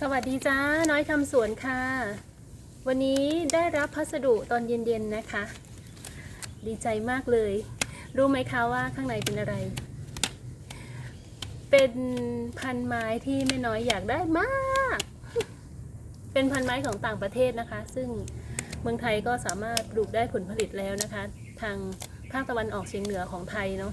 สวัสดีจ้า น้อยทำสวนค่ะ วันนี้ได้รับพัสดุตอนเย็นๆนะคะ ดีใจมากเลย รู้ไหมคะว่าข้างในเป็นอะไร เป็นพันไม้ที่แม่น้อยอยากได้มาก เป็นพันไม้ของต่างประเทศนะคะ ซึ่งเมืองไทยก็สามารถปลูกได้ผลผลิตแล้วนะคะ ทางภาคตะวันออกเฉียงเหนือของไทยเนาะ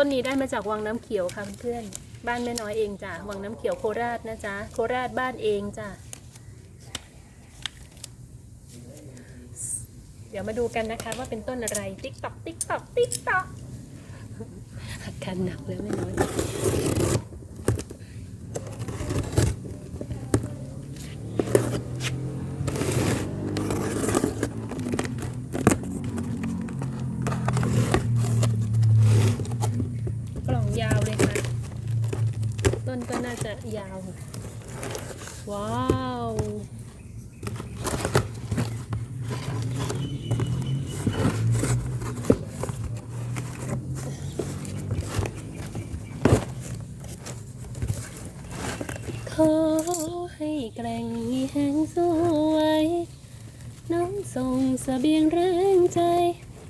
ต้นนี้ได้มาจากวังน้ำเขียวค่ะเพื่อนๆบ้านแม่น้อยเองจ้ะวังน้ำเขียวโคราชนะจ๊ะโคราชบ้านเองจ้ะเดี๋ยวมาดูกันนะคะว่าเป็นต้นอะไรติ๊กตอกติ๊กตอกติ๊กตอกอาการหนักแล้วแม่น้อย ยาว ว้าวขอให้แกร่งมีแห่งสวยน้องส่งสเสบียงแรงใจ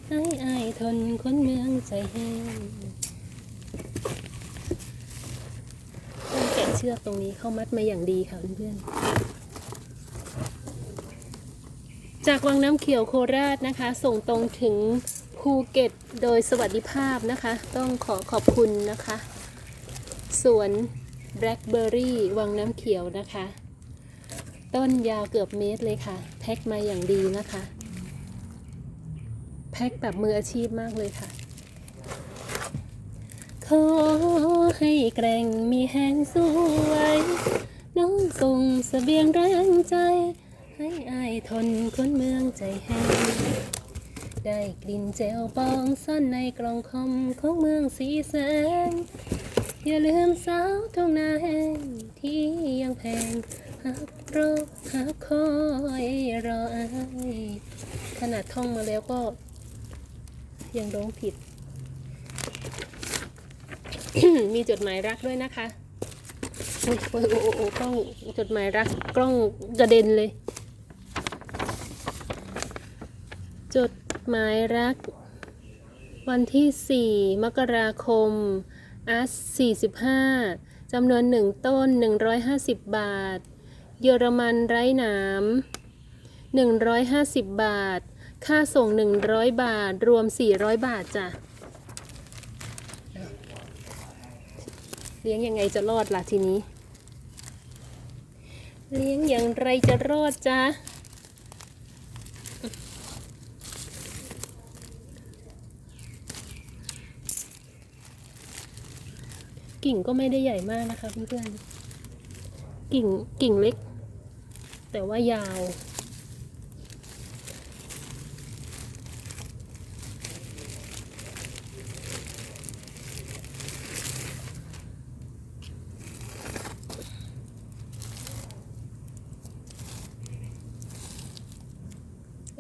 ให้อายทนคนเมืองใจแห้ง ต้องแกะ เชือกตรงนี้เข้ามัดมาอย่างดีค่ะเพื่อนๆจากวังน้ำเขียวโคราชนะคะ ส่งตรงถึงภูเก็ตโดยสวัสดิภาพนะคะ ต้องขอขอบคุณนะคะสวนแบล็คเบอร์รี่วังน้ำเขียวนะคะ ต้นยาวเกือบเมตรเลยค่ะ แพ็คมาอย่างดีนะคะ แพ็คแบบมืออาชีพมากเลยค่ะ ขอให้แกร่งมีแห่งสวย น้องส่งเสบียงแรงใจ ให้อายทนคนเมืองใจแห้งได้กลิ่นแจวบองซ่อนในกล่องคอมของเมืองสีแสงอย่าลืมสาวทุ่งนาแห้งที่ยังแพงหักรอหักคอยรออายขนาดท่องมาแล้วก็ยังร้องผิด มีจดหมายรักด้วยนะคะโอ้โอ้ยโอ้ยโอ้ยโอ้ยกล้องจดหมายรัก กล้องกระเด็นเลย จดหมายรัก วันที่ 4 มกราคมอาร์ต45จำนวน1ต้น 150 บาท เยอรมันไร้หนาม150 บาท ค่าส่ง 100 บาท รวม 400 บาทจ้ะ เลี้ยงยังไงจะรอดล่ะทีนี้ เลี้ยงอย่างไรจะรอดจ๊ะกิ่งก็ไม่ได้ใหญ่มากนะคะเพื่อนๆกิ่งกิ่งเล็ก แต่ว่ายาว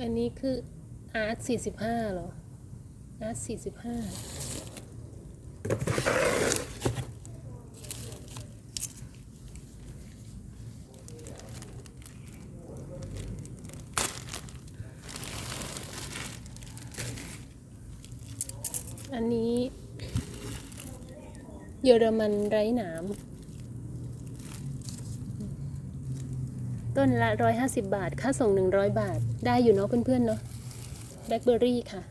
อันนี้คืออาร์ตสี่สิบห้าเหรอ อาร์ตสี่สิบห้าอันนี้เยอรมันไร้หนาม ต้นละร้อยห้าสิบบาท ค่าส่งหนึ่งร้อยบาท ได้อยู่เนาะเพื่อนๆเนาะแบล็คเบอร์รี่ค่ะ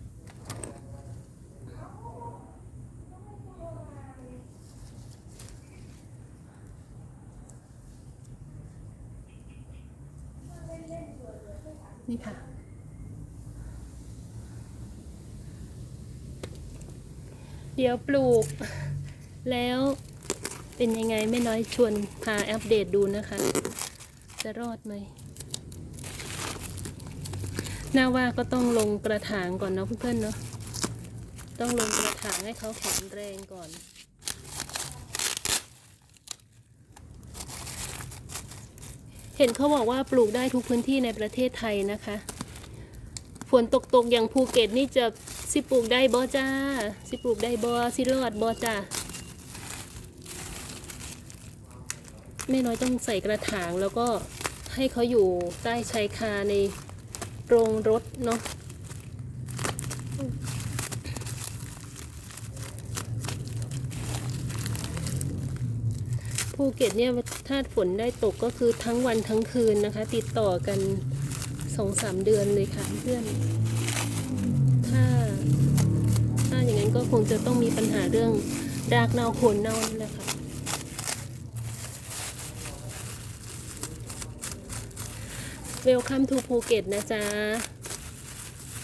นี่ค่ะ เดี๋ยวปลูก แล้วเป็นยังไงไม่น้อยชวนพาอัปเดตดูนะคะ จะรอดไหมน่าว่าก็ต้องลงกระถางก่อนเนาะเพื่อนๆเนาะต้องลงกระถางให้เขาแข็งแรงก่อน เห็นเขาบอกว่าปลูกได้ทุกพื้นที่ในประเทศไทยนะคะฝนตกๆอย่างภูเก็ตนี่จะสิปลูกได้บ่จ้า สิปลูกได้บ่สิรอดบ่จ้า แม่น้อยต้องใส่กระถางแล้วก็ให้เขาอยู่ใต้ชายคาในโรงรถเนาะภูเก็ตเนี่ยถ้าฝนได้ตกก็คือทั้งวันทั้งคืนนะคะ ติดต่อกันสองสามเดือนเลยค่ะเพื่อน ถ้า ถ้าอย่างนั้นก็คงจะต้องมีปัญหาเรื่องรากเน่าโคนเน่านั่แหละค่ะ เวลคัมทูภูเก็ตนะจ๊ะ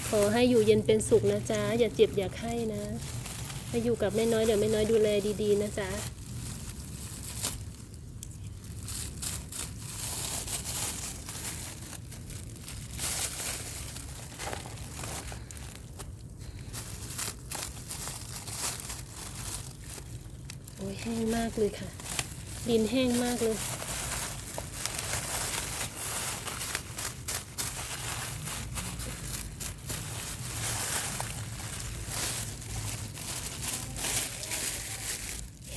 ขอให้อยู่เย็นเป็นสุขนะจ๊ะ อย่าเจ็บอย่าไข้นะให้อยู่กับแม่น้อยเดี๋ยวแม่น้อยดูแลดีๆนะจ๊ะโอ้ยแห้งมากเลยค่ะ ดินแห้งมากเลย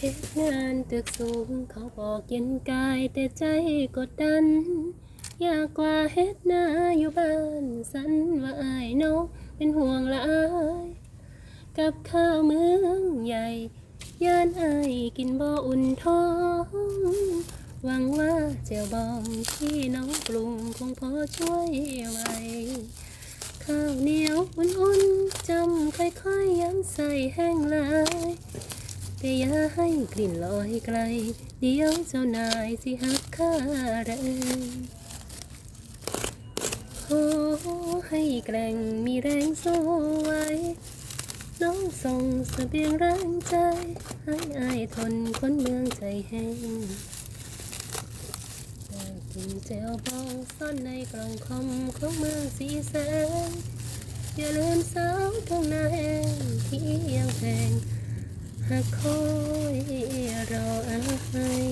เหตุงานตึกสูงเขาบอกเย็นกายแต่ใจกดดัน อยากกว่าเฮ็ดหน้าอยู่บ้านสันว่าอายน้องเป็นห่วงละอายกับข้าวเมืองใหญ่ ย่านอายกินบ่อุ่นท้องหวังว่าเจียวบองที่น้องปรุงคงพอช่วยไว้ข้าวเหนียวอุ่นๆจำค่อยๆย้ำใส่แห้งลาย แต่อย่าให้กลิ่นลอยไกล เดี๋ยวเจ้านายสิหักค่าแรงขอให้แกร่งมีแรงสู้ไว้ น้องส่งเสบียงแรงใจ ให้อายทนคนเมืองใจแห้งอยากกินแจวบองซ่อนในกล่องคอมของเมืองสีแสงอย่าลืมสาวทองนาแองที่ยังแพง หากคอยรออาย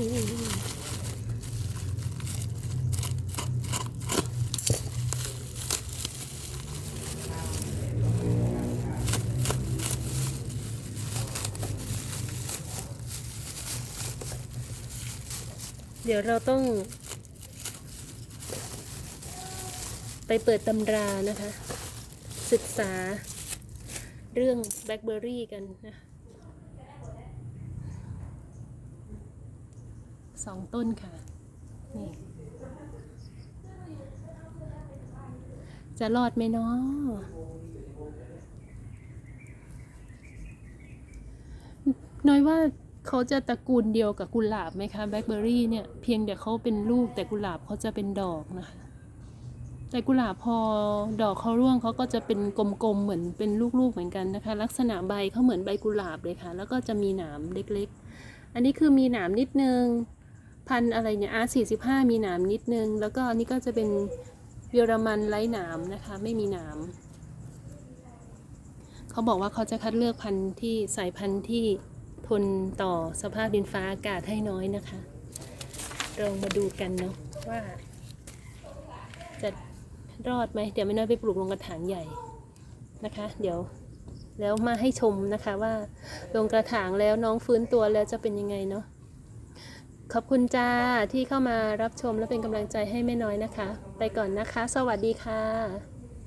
เดี๋ยวเราต้อง ไปเปิดตำรานะคะ ศึกษาเรื่องแบล็คเบอร์รี่กันนะ สองต้นค่ะ นี่ จะรอดไหมเนาะน้อยว่าเขาจะตระกูลเดียวกับกุหลาบไหมคะแบล็คเบอรี่เนี่ยเพียงแต่เขาเป็นลูกแต่กุหลาบเขาจะเป็นดอกนะคะแต่กุหลาบพอดอกเขาร่วงเขาก็จะเป็นกลมๆเหมือนเป็นลูกๆเหมือนกันนะคะ ลักษณะใบเขาเหมือนใบกุหลาบเลยค่ะ แล้วก็จะมีหนามเล็กๆ อันนี้คือมีหนามนิดนึง พันอะไรเนี่ยอาร์สี่สิบห้ามีหนามนิดนึง แล้วก็นนี้ก็จะเป็นเยอรมันไร้หนามนะคะ ไม่มีหนามเขาบอกว่าเขาจะคัดเลือกพันธุ์ที่สายพันธุ์ที่ทนต่อสภาพดินฟ้าอากาศให้น้อยนะคะ เรามาดูกันเนาะว่า จะรอดไหมเดี๋ยวไม่น้อยไปปลูกลงกระถางใหญ่นะคะ เดี๋ยวแล้วมาให้ชมนะคะว่าลงกระถางแล้วน้องฟื้นตัวแล้วจะเป็นยังไงเนาะ ขอบคุณจ้าที่เข้ามารับชมและเป็นกำลังใจให้แม่น้อยนะคะ ไปก่อนนะคะ สวัสดีค่ะ